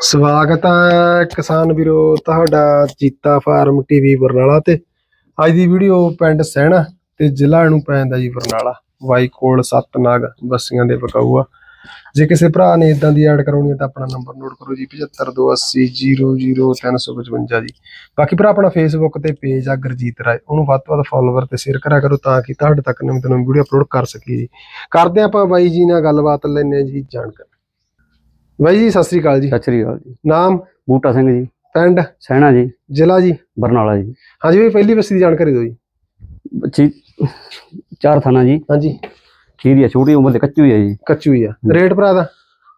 ਸਵਾਗਤ ਹੈ ਕਿਸਾਨ ਵੀਰੋ, ਤੁਹਾਡਾ ਚੀਤਾ ਫਾਰਮ ਟੀਵੀ ਬਰਨਾਲਾ ਤੇ। ਅੱਜ ਦੀ ਵੀਡੀਓ ਪਿੰਡ ਸਹਿਣਾ ਤੇ ਜ਼ਿਲ੍ਹਾ ਨੂੰ ਪੈਂਦਾ ਜੀ ਬਰਨਾਲਾ। ਵਾਈ ਕੋਲ ਸੱਤ ਨਾਗ ਬੱਸੀਆਂ ਦੇ ਬਕਾਊ ਜੇ ਕਿਸੇ ਭਰਾ ਨੇ ਇਦਾਂ ਦੀ ਐਡ ਕਰਾਉਣੀ ਹੈ ਤਾਂ ਆਪਣਾ ਨੰਬਰ ਨੋਟ ਕਰੋ ਜੀ 7528000355 ਜੀ। ਬਾਕੀ ਭਰਾ ਆਪਣਾ ਫੇਸਬੁੱਕ ਤੇ ਪੇਜ ਆ ਗੁਰਜੀਤ ਰਾਏ। ਉਹਨੂੰ ਵੱਧ ਤੋਂ ਵੱਧ ਫੋਲੋਵਰ ਤੇ ਸ਼ੇਅਰ ਕਰਿਆ ਕਰੋ ਤਾਂ ਕਿ ਤੁਹਾਡੇ ਤੱਕ ਨਵੀਂ ਤੋਂ ਨਵੀਂ ਵੀਡੀਓ ਅਪਲੋਡ ਕਰ ਸਕੀਏ ਜੀ। ਕਰਦੇ ਹਾਂ ਆਪਾਂ ਬਾਈ ਜੀ ਨਾਲ ਗੱਲਬਾਤ ਲੈਣੇ ਜੀ ਜਾਣਕਾਰੀ। ਬਾਈ ਜੀ ਸਤਿ ਸ੍ਰੀ ਅਕਾਲ ਜੀ। ਸਤਿ ਸ੍ਰੀ ਅਕਾਲ ਜੀ। ਨਾਮ? ਬੂਟਾ ਸਿੰਘ ਜੀ। ਪਿੰਡ? ਸਹਿਣਾ ਜੀ। ਜ਼ਿਲ੍ਹਾ ਜੀ? ਬਰਨਾਲਾ ਜੀ। ਹਾਂਜੀ ਬਈ ਪਹਿਲੀ ਬਸਤੀ ਦੀ ਜਾਣਕਾਰੀ ਦਿਓ ਜੀ। ਬੱਚੀ ਚਾਰ ਥਾਣਾ ਜੀ। ਹਾਂਜੀ। ਖੀਰੀ ਆ ਛੋਟੀ ਉਮਰ ਦੇ ਕੱਚੀ ਹੈ ਜੀ। ਕੱਚੀ ਹੋਈ ਆ। ਰੇਟ ਭਰਾ ਦਾ?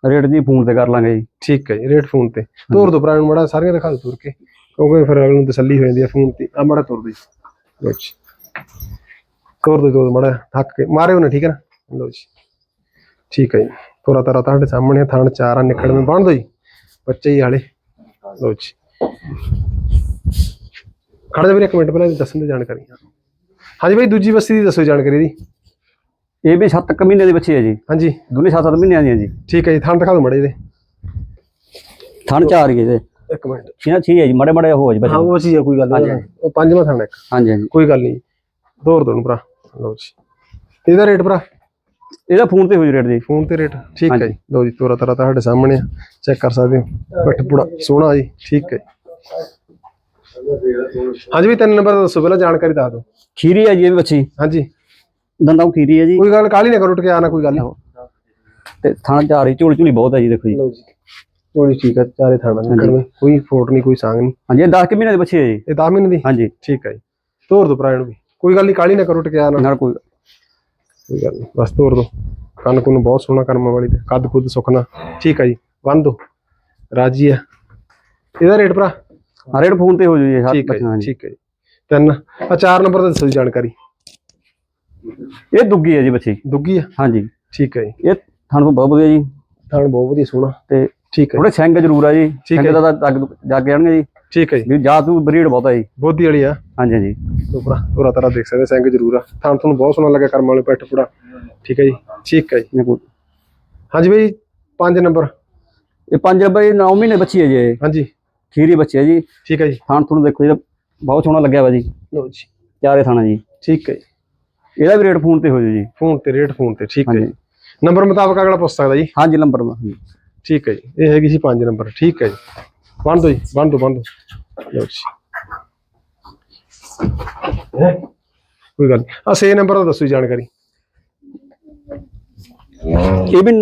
ਰੇਟ ਜੀ ਫੋਨ ਤੇ ਕਰ ਲਾਂਗੇ ਜੀ। ਠੀਕ ਹੈ ਜੀ ਰੇਟ ਫੋਨ ਤੇ। ਤੋਰ ਦੋ ਭਰਾ ਨੂੰ ਮੜਾ ਸਾਰੀਆਂ ਦਿਖਾ ਦਿਓ ਤੁਰ ਕੇ। ਕਿਉਂਕਿ ਫਿਰ ਅਗਲੇ ਨੂੰ ਤਸੱਲੀ ਹੋ ਜਾਂਦੀ ਆ ਫੋਨ ਤੇ। ਆ ਮੜਾ ਤੋਰ ਦੋ ਜੀ। ਤੋਰ ਦੋ ਤੋਰ ਮੜਾ ਥੱਕ ਕੇ। ਮਾਰਿਓ ਨਾ ਠੀਕ ਹੈ ਨਾ? ਲਓ ਜੀ। ਠੀਕ ਹੈ ਜੀ। ਪੂਰਾ ਤਰਾ ਤੁਹਾਡੇ ਸਾਹਮਣੇ ਆ, ਥਣ ਚਾਰ ਆ ਨਿਕਲ ਮੈਂ ਬਣ ਦੋ ਜੀ। ਬੱਚੇ ਹੀ ਹਾਲੇ। ਲਓ ਜੀ। ਖੜਾ ਜਾ ਵੀਰੇ ਇੱਕ ਮਿੰਟ ਪਹਿਲਾਂ ਦੱਸਣ ਦੀ ਜਾਣਕਾਰੀ। ਹਾਂਜੀ ਬਈ ਦੂਜੀ ਬਸਤੀ ਦੀ ਦੱਸੋ ਜਾਣਕਾਰੀ ਦੀ ਇਹ ਵੀ 7 ਕੁ ਮਹੀਨੇ ਦੇ ਬੱਚੇ ਹੈ ਜੀ। ਹਾਂਜੀ। ਦੋਨੇ 7-7 ਮਹੀਨਿਆਂ ਦੀਆਂ ਜੀ। ਠੀਕ ਹੈ ਜੀ ਥਣ ਦਿਖਾ ਦਿਓ ਮੜੇ ਇਹਦੇ। ਥਣ ਚਾਰ ਹੀ ਇਹਦੇ ਇੱਕ ਮਿੰਟ। ਇਹਨਾਂ ਛੇ ਹੈ ਜੀ ਮੜੇ ਮੜੇ ਹੋ ਜੀ ਹਾਂ ਬੱਚੇ ਉਹ ਚੀਜ਼ ਆ ਕੋਈ ਗੱਲ ਨਹੀਂ ਉਹ ਪੰਜਵਾਂ ਥਾਣਾ ਇੱਕ। ਹਾਂਜੀ ਹਾਂਜੀ। ਕੋਈ ਗੱਲ ਨਹੀਂ ਦੋਰ ਦੋ ਨੂੰ ਭਰਾ। ਲਓ ਜੀ। ਇਹਦਾ ਰੇਟ ਭਰਾ? ਇਹਦਾ ਫੋਨ ਤੇ ਹੋ ਜੀ ਰੇਟ ਜੀ। ਫੋਨ ਤੇ ਰੇਟ ਠੀਕ ਹੈ। ਜੀ। ਲਓ ਜੀ ਤੋਰਾ ਤਰਾ ਤੁਹਾਡੇ ਸਾਹਮਣੇ ਆ। ਚੈੱਕ ਕਰ ਸਕਦੇ ਹੋ। ਬੱਟ ਪੂੜਾ ਸੋਹਣਾ ਜੀ ਠੀਕ ਹੈ ਹਾਂਜੀ ਵੀ ਤਿੰਨ ਨੰਬਰ ਦੱਸੋ ਪਹਿਲਾਂ ਜਾਣਕਾਰੀ ਦੱਸ ਦਿਓ। ਖੀਰੀ ਹੈ ਜੀ ਇਹ ਵੀ ਬੱਚੀ। ਹਾਂਜੀ। ਦੰਦਾਂ ਖੀਰੀ ਹੈ ਜੀ। ਕੋਈ ਗੱਲ ਕਾਲੀ ਨਾ ਕਰੋ ਟਕਿਆ ਨਾ ਕੋਈ ਗੱਲ ਨਹੀਂ ਤੇ ਥਣ ਚਾਰ ਹੀ ਝੋਲੀ ਝੋਲੀ ਬਹੁਤ ਹੈ ਜੀ ਦੇਖੋ ਜੀ। ਲਓ ਜੀ। ਠੀਕ ਹੈ ਚਾਰੇ ਥਾਣਾ ਨਿਕਲਵੇਂ ਕੋਈ ਫੋਟ ਨਹੀਂ ਕੋਈ ਸੰਗ ਨਹੀਂ ਹਾਂਜੀ ਇਹ 10 ਕੁ ਮਹੀਨੇ ਦੇ ਬੱਚੇ ਹੈ ਜੀ। ਇਹ 10 ਮਹੀਨੇ ਦੀ? ਹਾਂਜੀ। ਠੀਕ ਹੈ ਜੀ। ਤੋਰ ਦੋ ਇਹਨੂੰ ਵੀ। ਕੋਈ ਗੱਲ ਨਹੀਂ ਕਾਲੀ ਨਾ ਕਰੋ ਟਕਿਆ ਨਾ। ਨਾਲ ਕੋਈ ਕੋਈ ਗੱਲ ਨਹੀਂ। ਬਸ ਤੋਰ ਦੋ। ਕੰਨ ਕੁੰਨ ਬਹੁਤ ਸੋਹਣਾ ਕਰਮ ਵਾਲੀ ਤੇ। ਕੱਦ ਕੁੱਦ ਸੁਖਣਾ ਠੀਕ ਹੈ ਜੀ। ਬੰਨ ਦੋ। ਰਾਜੀ ਆ। ਇਹਦਾ ਰੇਟ ਭਰਾ? ਹਾਂ ਰੇਟ ਫੋਨ ਤੇ ਹੋ ਜੂ ਜੀ ਹਰ ਠੀਕ ਹੈ ਠੀਕ ਹੈ ਜੀ। ਤਿੰਨ। ਆ ਚਾਰ ਨੰਬਰ ਦਾ ਦੱਸੋ ਜੀ ਜਾਣਕਾਰੀ। ਇਹ ਦੁੱਗੀ ਹੈ ਜੀ ਬੱਚੀ। ਦੁੱਗੀ ਆ? ਹਾਂਜੀ। ਠੀਕ ਹੈ ਜੀ। ਇਹ ਥਣ ਬਹੁਤ ਵਧੀਆ ਜੀ। ਥਾਣ ਬਹੁਤ ਵਧੀਆ ਸੋਹਣਾ। ਤੇ ਠੀਕ ਹੈ ਥੋੜੇ ਸਿੰਘ ਜ਼ਰੂਰ ਆ ਜੀ। ਸਿੰਘ ਦਾ ਤਾਂ ਜਾ ਕੇ ਆਣਗੇ ਜੀ। ਠੀਕ ਹੈ ਜੀ। ਵੀ ਜਾ ਤੂੰ ਬਰੀਡ ਬਹੁਤ ਆ ਜੀ। ਬੋਧੀ ਵਾਲੀ ਆ। ਹਾਂਜੀ ਹਾਂਜੀ। ਤੋਪਰਾ ਤੋਰਾ ਤਾਰਾ ਦੇਖ ਸਕਦੇ ਸਿੰਘ ਜ਼ਰੂਰ ਆ। ਥਾਣ ਤੁਹਾਨੂੰ ਬਹੁਤ ਸੋਹਣਾ ਲੱਗਾ ਕਰਮ ਵਾਲੇ ਪੈਟ ਪੂੜਾ ਠੀਕ ਹੈ ਜੀ ਠੀਕ ਹੈ ਜੀ। ਹਾਂਜੀ ਬਈ ਪੰਜ ਨੰਬਰ। ਇਹ ਪੰਜ ਰੁਪਏ 9 ਮਹੀਨੇ ਬੱਚੀ ਹੈ ਜੀ ਇਹ। ਹਾਂਜੀ। ਖੀਰੀ ਬੱਚੀ ਹੈ ਜੀ। ਠੀਕ ਹੈ ਜੀ। ਥਾਣ ਤੁਹਾਨੂੰ ਦੇਖੋ ਜੀ ਬਹੁਤ ਸੋਹਣਾ ਲੱਗਿਆ ਵਾ ਜੀ। ਲਓ ਜੀ। ਚਾਰੇ ਥਾਣਾ ਜੀ। ਠੀਕ ਹੈ ਜੀ। ਇਹਦਾ ਵੀ ਰੇਟ ਫੋਨ ਤੇ ਹੋ ਜੂ ਜੀ। ਫੋਨ ਤੇ ਰੇਟ ਫੋਨ ਤੇ ਠੀਕ ਹੈ ਜੀ। ਨੰਬਰ ਮੁਤਾਬਕ ਅਗਲਾ ਪੁੱਛ ਸਕਦਾ ਜੀ। ਹਾਂਜੀ ਨੰਬਰ ਠੀਕ ਹੈ ਜੀ। ਇਹ ਹੈਗੀ ਸੀ 5 ਨੰਬਰ। ਠੀਕ ਹੈ ਜੀ। ਜੀ ਦੋ ਲਓ ਜੀ ਕੋਈ ਗੱਲ ਨਹੀਂ ਆ 6 ਨੰਬਰ ਦਾ ਦੱਸੋ ਜੀ ਜਾਣਕਾਰੀ ਇਹ ਵੀ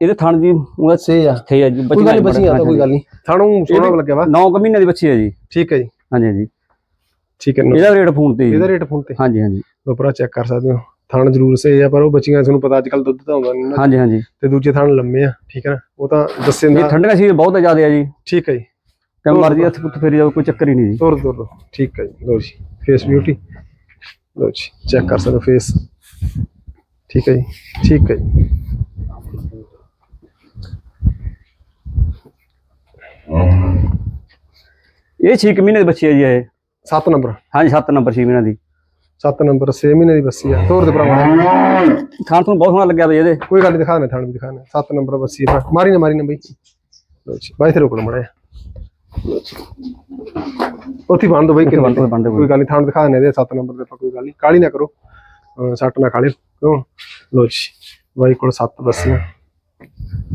ਇਹਦੇ ਥਣ ਜੀ ਉਹਦਾ ਸੇ ਆ ਥੇ ਹੈ ਜੀ ਕੋਈ ਗੱਲ ਬਚੀ ਆ ਤਾਂ ਕੋਈ ਗੱਲ ਨਹੀਂ ਥਾਣੂ ਸੋਹਣਾ ਲੱਗਿਆ ਵਾ 9 ਮਹੀਨੇ ਦੀ ਬੱਚੀ ਹੈ ਜੀ ਠੀਕ ਹੈ ਜੀ ਹਾਂਜੀ ਹਾਂਜੀ ਠੀਕ ਹੈ ਇਹਦਾ ਰੇਟ ਫੋਨ ਤੇ ਜੀ ਇਹਦਾ ਰੇਟ ਫੋਨ ਤੇ ਹਾਂਜੀ ਹਾਂਜੀ ਉਪਰਾ ਚੈੱਕ ਕਰ ਸਕਦੇ ਹੋ ਥਾਣ ਜ਼ਰੂਰ ਸੇ ਆ ਪਰ ਉਹ ਬੱਚੀਆਂ ਤੁਹਾਨੂੰ ਪਤਾ ਅੱਜ ਕੱਲ ਦੁੱਧ ਤਾਂ ਆਉਂਦਾ ਨਹੀਂ ਨਾ। ਹਾਂਜੀ ਹਾਂਜੀ। ਤੇ ਦੂਜੇ ਥਾਣ ਲੰਮੇ ਆ ਠੀਕ ਹੈ ਨਾ? ਉਹ ਤਾਂ ਦੱਸੇ ਇਹ ਨਾ ਠੰਡੀਆਂ ਸੀ ਬਹੁਤ ਜ਼ਿਆਦਾ ਹੈ ਜੀ। ਠੀਕ ਹੈ ਜੀ। ਕਿ ਮਰਜ਼ੀ ਹੱਥ ਪੁੱਤ ਫੇਰੀ ਜਾਓ ਕੋਈ ਚੱਕਰ ਹੀ ਨਹੀਂ ਜੀ। ਤੋਰ ਤੋਰ ਠੀਕ ਹੈ ਜੀ। ਲਓ ਜੀ ਫੇਸ ਬਿਊਟੀ ਲਓ ਜੀ ਚੈੱਕ ਕਰ ਸਕਦੇ ਫੇਸ ਠੀਕ ਹੈ ਜੀ। ਠੀਕ ਹੈ ਜੀ। ਇਹ 6 ਮਹੀਨੇ ਦੀ ਬੱਚੀ ਹੈ ਜੀ ਇਹ। 7 ਨੰਬਰ। ਹਾਂਜੀ 7 ਨੰਬਰ 6 ਮਹੀਨਿਆਂ ਦੀ। 7 ਨੰਬਰ 6 ਮਹੀਨੇ ਦੀ ਬੱਸੀ ਆ। ਤੋਰ ਦੇ ਭਰਾ ਥਾਣ ਤੁਹਾਨੂੰ ਬਹੁਤ ਸੋਹਣਾ ਲੱਗਿਆ ਬਈ ਇਹਦੇ। ਕੋਈ ਗੱਲ ਨਹੀਂ ਦਿਖਾ ਦੇ ਥਾਣ ਵੀ ਦਿਖਾ ਦੇ 7 ਨੰਬਰ ਬੱਸੀ ਆ। ਮਾਰੀ ਨਾ ਮਾਰੀ ਨਾ ਬਈ। ਜੀ ਬਾਈ ਤੇ ਰੋਕ ਲਓ ਮੜਾ ਉੱਥੇ ਬੰਦ ਦੋ ਬਈ ਉੱਥੇ ਬੰਦ। ਕੋਈ ਗੱਲ ਨਹੀਂ ਥਾਣ ਦਿਖਾ ਦੇ ਇਹਦੇ 7 ਨੰਬਰ ਦੇ ਆਪਾਂ ਕੋਈ ਗੱਲ ਨਹੀਂ ਕਾਲੀ ਨਾ ਕਰੋ। ਸੱਟ ਨਾ ਖਾ ਲਿਓ ਕਿਉਂ? ਲਓ ਜੀ ਬਾਈ ਕੋਲ 7 ਬੱਸੀਆਂ।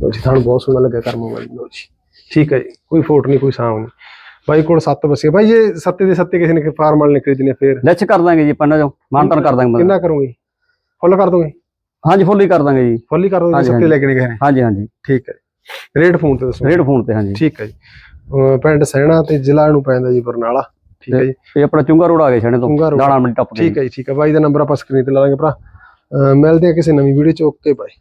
ਲਓ ਜੀ ਥਾਣ ਬਹੁਤ ਸੋਹਣਾ ਲੱਗਿਆ ਕਰਮ ਵਾਲੀ ਲਓ ਜੀ। ਠੀਕ ਹੈ ਜੀ ਕੋਈ ਫੋਟ ਨਹੀਂ ਕੋਈ ਸਾਮ ਨਹੀਂ ਬਾਈ ਕੋਲ 7 ਬੱਸੀਆਂ ਬਾਈ ਜੇ ਸੱਤੇ ਦੇ ਸੱਤੇ ਕਿਸੇ ਨੇ ਫਾਰਮ ਵਾਲੇ ਨੇ ਖਰੀਦਣੇ ਫੇਰ? ਲੈਚ ਕਰ ਦਾਂਗੇ ਜੀ ਪੰਨਾ ਜੋ ਮਾਨਤਨ ਕਰ ਦਾਂਗੇ ਕਿੰਨਾ ਕਰੋਗੇ? ਫੁੱਲ ਕਰ ਦੋਗੇ? ਹਾਂਜੀ ਫੁੱਲ ਹੀ ਕਰ ਦਾਂਗੇ ਜੀ। ਫੁੱਲ ਹੀ ਕਰ ਦੋਗੇ? ਸੱਤੇ। ਲੈ ਕੇ ਨਹੀਂ ਗਏ ਹਾਂਜੀ ਹਾਂਜੀ। ਠੀਕ ਹੈ ਰੇਟ ਫੋਨ ਤੇ ਦੱਸੋ। ਰੇਟ ਫੋਨ ਤੇ ਹਾਂਜੀ। ਠੀਕ ਹੈ ਜੀ। ਪਿੰਡ ਸਹਿਣਾ ਤੇ ਜ਼ਿਲ੍ਹਾ ਨੂੰ ਪੈਂਦਾ ਜੀ ਬਰਨਾਲਾ। ਠੀਕ ਹੈ ਜੀ। ਇਹ ਆਪਣਾ ਚੁੰਗਾ ਰੋਡ ਆ ਗਿਆ ਛਣੇ ਤੋਂ। ਦਾਣਾ ਮੰਡੀ ਟੱਪ ਕੇ। ਠੀਕ ਹੈ ਜੀ ਠੀਕ ਹੈ। ਬਾਈ ਦਾ ਨੰਬਰ ਆਪਾਂ ਸਕਰੀਨ ਤੇ ਲਾ ਦਾਂਗੇ ਭਰਾ। ਮਿਲਦੇ ਆ ਕਿਸੇ ਨਵੀਂ ਵੀਡੀਓ ਚ। ਓਕੇ ਬਾਈ